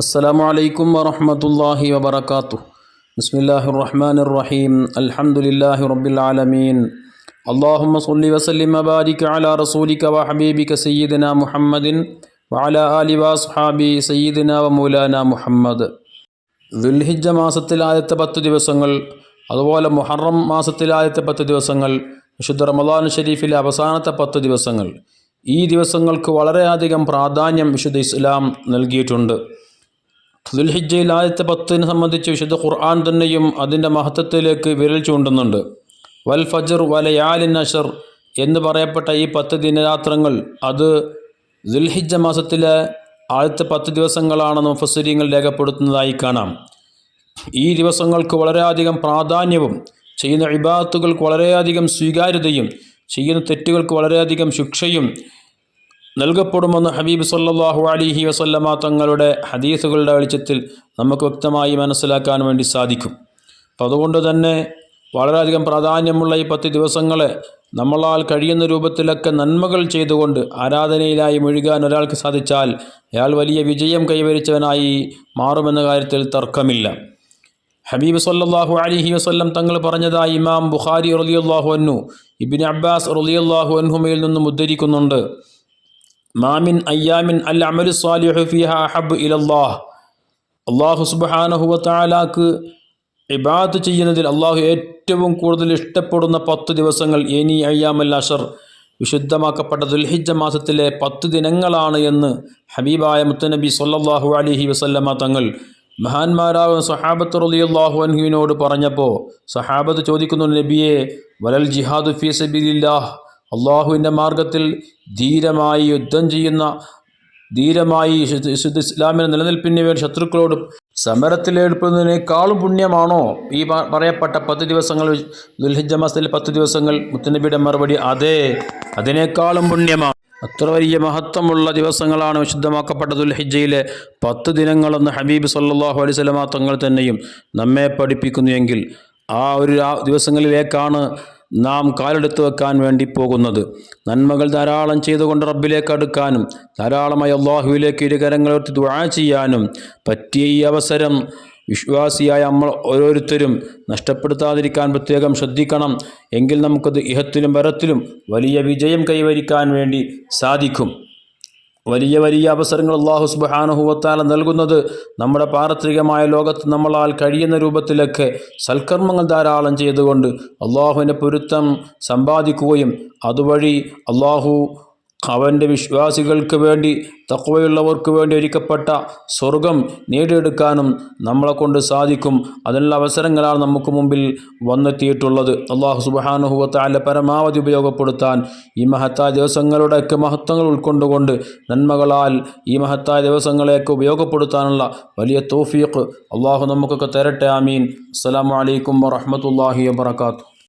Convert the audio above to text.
السلام عليكم ورحمة الله وبركاته بسم الله الرحمن الرحيم الحمد لله رب العالمين اللهم صل وسلم وبارك على رسولك وحبيبك سيدنا محمد وعلى آل وأصحابه سيدنا ومولانا മുഹമ്മദ് ദുൽഹിജ്ജ മാസത്തിൽ ആദ്യത്തെ പത്ത് ദിവസങ്ങൾ അതുപോലെ മുഹറം മാസത്തിൽ ആദ്യത്തെ പത്ത് ദിവസങ്ങൾ വിശുദ്ധ റമദാൻ ഷരീഫിലെ അവസാനത്തെ പത്ത് ദിവസങ്ങൾ ഈ ദിവസങ്ങൾക്ക് വളരെയധികം പ്രാധാന്യം വിശുദ്ധ ഇസ്ലാം നൽകിയിട്ടുണ്ട് ദുൽഹിജ്ജയിൽ ആദ്യത്തെ പത്തിനെ സംബന്ധിച്ച് വിശുദ്ധ ഖുർആൻ തന്നെയും അതിന്റെ മഹത്വത്തിലേക്ക് വിരൽ ചൂണ്ടുന്നുണ്ട്. വൽ ഫജർ വലയാലിൻ അഷർ എന്ന് പറയപ്പെട്ട ഈ പത്ത് ദിനരാത്രങ്ങൾ അത് ദുൽഹിജ മാസത്തിലെ ആദ്യത്തെ പത്ത് ദിവസങ്ങളാണെന്ന് മുഫസ്സിരിങ്ങൾ രേഖപ്പെടുത്തുന്നതായി കാണാം. ഈ ദിവസങ്ങൾക്ക് വളരെയധികം പ്രാധാന്യവും ചെയ്യുന്ന ഇബാത്തുകൾക്ക് വളരെയധികം സ്വീകാര്യതയും ചെയ്യുന്ന തെറ്റുകൾക്ക് വളരെയധികം ശിക്ഷയും നൽകപ്പെടുമെന്ന് ഹബീബ് സല്ലാഹു അലിഹി വസല്ലമ തങ്ങളുടെ ഹദീസുകളുടെ വെളിച്ചത്തിൽ നമുക്ക് വ്യക്തമായി മനസ്സിലാക്കാൻ വേണ്ടി സാധിക്കും. അപ്പം അതുകൊണ്ട് തന്നെ വളരെയധികം പ്രാധാന്യമുള്ള ഈ പത്ത് ദിവസങ്ങളെ നമ്മളാൽ കഴിയുന്ന രൂപത്തിലൊക്കെ നന്മകൾ ചെയ്തുകൊണ്ട് ആരാധനയിലായി മുഴുകാൻ ഒരാൾക്ക് സാധിച്ചാൽ അയാൾ വലിയ വിജയം കൈവരിച്ചവനായി മാറുമെന്ന കാര്യത്തിൽ തർക്കമില്ല. ഹബീബ് സല്ലാഹു അലിഹി വസ്ല്ലം തങ്ങൾ പറഞ്ഞതായി ഇമാം ബുഖാരി റലിയല്ലാഹു അന്നു ഇബിൻ അബ്ബാസ് റലിയല്ലാഹു അൻഹുമയിൽ നിന്നും ഉദ്ധരിക്കുന്നുണ്ട്. മാമിൻ അയ്യാമിൻ അൽ അമലു സ്വാലിഹു ഫിഹ അഹബ് ഇലല്ലാഹ്. അള്ളാഹു സുബാനഹുവ താലാക്ക് ഇബാത്ത് ചെയ്യുന്നതിൽ അള്ളാഹു ഏറ്റവും കൂടുതൽ ഇഷ്ടപ്പെടുന്ന പത്ത് ദിവസങ്ങൾ ഏനി അയ്യാമൽ അഷർ വിശുദ്ധമാക്കപ്പെട്ട ദുൽഹിജ മാസത്തിലെ പത്ത് ദിനങ്ങളാണ് എന്ന് ഹബീബായ മുത്തനബി സൊല്ലാഹു അലിഹി വസല്ലമ തങ്ങൾ മഹാന്മാരാകുന്ന സഹാബത്ത് റലിയല്ലാഹു അൻഹുവിനോട് പറഞ്ഞപ്പോൾ സഹാബത്ത് ചോദിക്കുന്നു നബിയെ വലൽ ജിഹാദു ഫി സബീലില്ലാഹ് അള്ളാഹുവിന്റെ മാർഗത്തിൽ ധീരമായി യുദ്ധം ചെയ്യുന്ന ധീരമായി ഇസ്ലാമിന്റെ നിലനിൽപ്പിന് വേണ്ടി ശത്രുക്കളോട് സമരത്തിലേർപ്പെടുന്നതിനേക്കാളും പുണ്യമാണോ? ഈ പറയപ്പെട്ട പത്ത് ദിവസങ്ങൾ ദുൽഹിജ മാസത്തിലെ പത്ത് ദിവസങ്ങൾ മുത്തനബിയുടെ മറുപടി അതെ. അതിനേക്കാളും പുണ്യമാണ് അത്ര വലിയ മഹത്വമുള്ള ദിവസങ്ങളാണ് വിശുദ്ധമാക്കപ്പെട്ട ദുൽഹിജയിലെ പത്ത് ദിനങ്ങളെന്ന് ഹബീബ് സല്ലാഹു അലൈഹി സ്വലമാ തങ്ങൾ തന്നെയും നമ്മെ പഠിപ്പിക്കുന്നു എങ്കിൽ ആ ഒരു ദിവസങ്ങളിലേക്കാണ് നാം കാലെടുത്ത് വെക്കാൻ വേണ്ടി പോകുന്നത്. നന്മകൾ ധാരാളം ചെയ്തുകൊണ്ട് റബ്ബിലേക്ക് അടുക്കാനും ധാരാളമായി അള്ളാഹുവിലേക്ക് ഇരുകരങ്ങളെടുത്ത് ദുഴ ചെയ്യാനും പറ്റിയ ഈ അവസരം വിശ്വാസിയായ നമ്മൾ ഓരോരുത്തരും നഷ്ടപ്പെടുത്താതിരിക്കാൻ പ്രത്യേകം ശ്രദ്ധിക്കണം. എങ്കിൽ നമുക്കത് ഇഹത്തിലും വരത്തിലും വലിയ വിജയം കൈവരിക്കാൻ വേണ്ടി സാധിക്കും. വലിയ വലിയ അവസരങ്ങൾ അള്ളാഹു സുബാനുഹുവത്താല നൽകുന്നത് നമ്മുടെ പാരത്രികമായ ലോകത്ത് നമ്മളാൽ കഴിയുന്ന രൂപത്തിലൊക്കെ സൽക്കർമ്മങ്ങൾ ധാരാളം ചെയ്തുകൊണ്ട് അള്ളാഹുവിന്റെ പൊരുത്തം സമ്പാദിക്കുകയും അതുവഴി അള്ളാഹു അവന്റെ വിശ്വാസികൾക്ക് വേണ്ടി തക്കവയുള്ളവർക്ക് വേണ്ടി ഒരുക്കപ്പെട്ട സ്വർഗം നേടിയെടുക്കാനും നമ്മളെ കൊണ്ട് സാധിക്കും. അതിനുള്ള അവസരങ്ങളാണ് നമുക്ക് മുമ്പിൽ വന്നെത്തിയിട്ടുള്ളത്. അള്ളാഹു സുബാനുഹുവത്താല പരമാവധി ഉപയോഗപ്പെടുത്താൻ ഈ മഹത്തായ ദിവസങ്ങളുടെയൊക്കെ മഹത്വങ്ങൾ ഉൾക്കൊണ്ടുകൊണ്ട് നന്മകളാൽ ഈ മഹത്തായ ദിവസങ്ങളെയൊക്കെ ഉപയോഗപ്പെടുത്താനുള്ള വലിയ തോഫീഖ് അള്ളാഹു നമുക്കൊക്കെ തരട്ടെ. ആമീൻ. അസ്സാം വലൈക്കും വാഹമത്തല്ലാഹി വാത്തു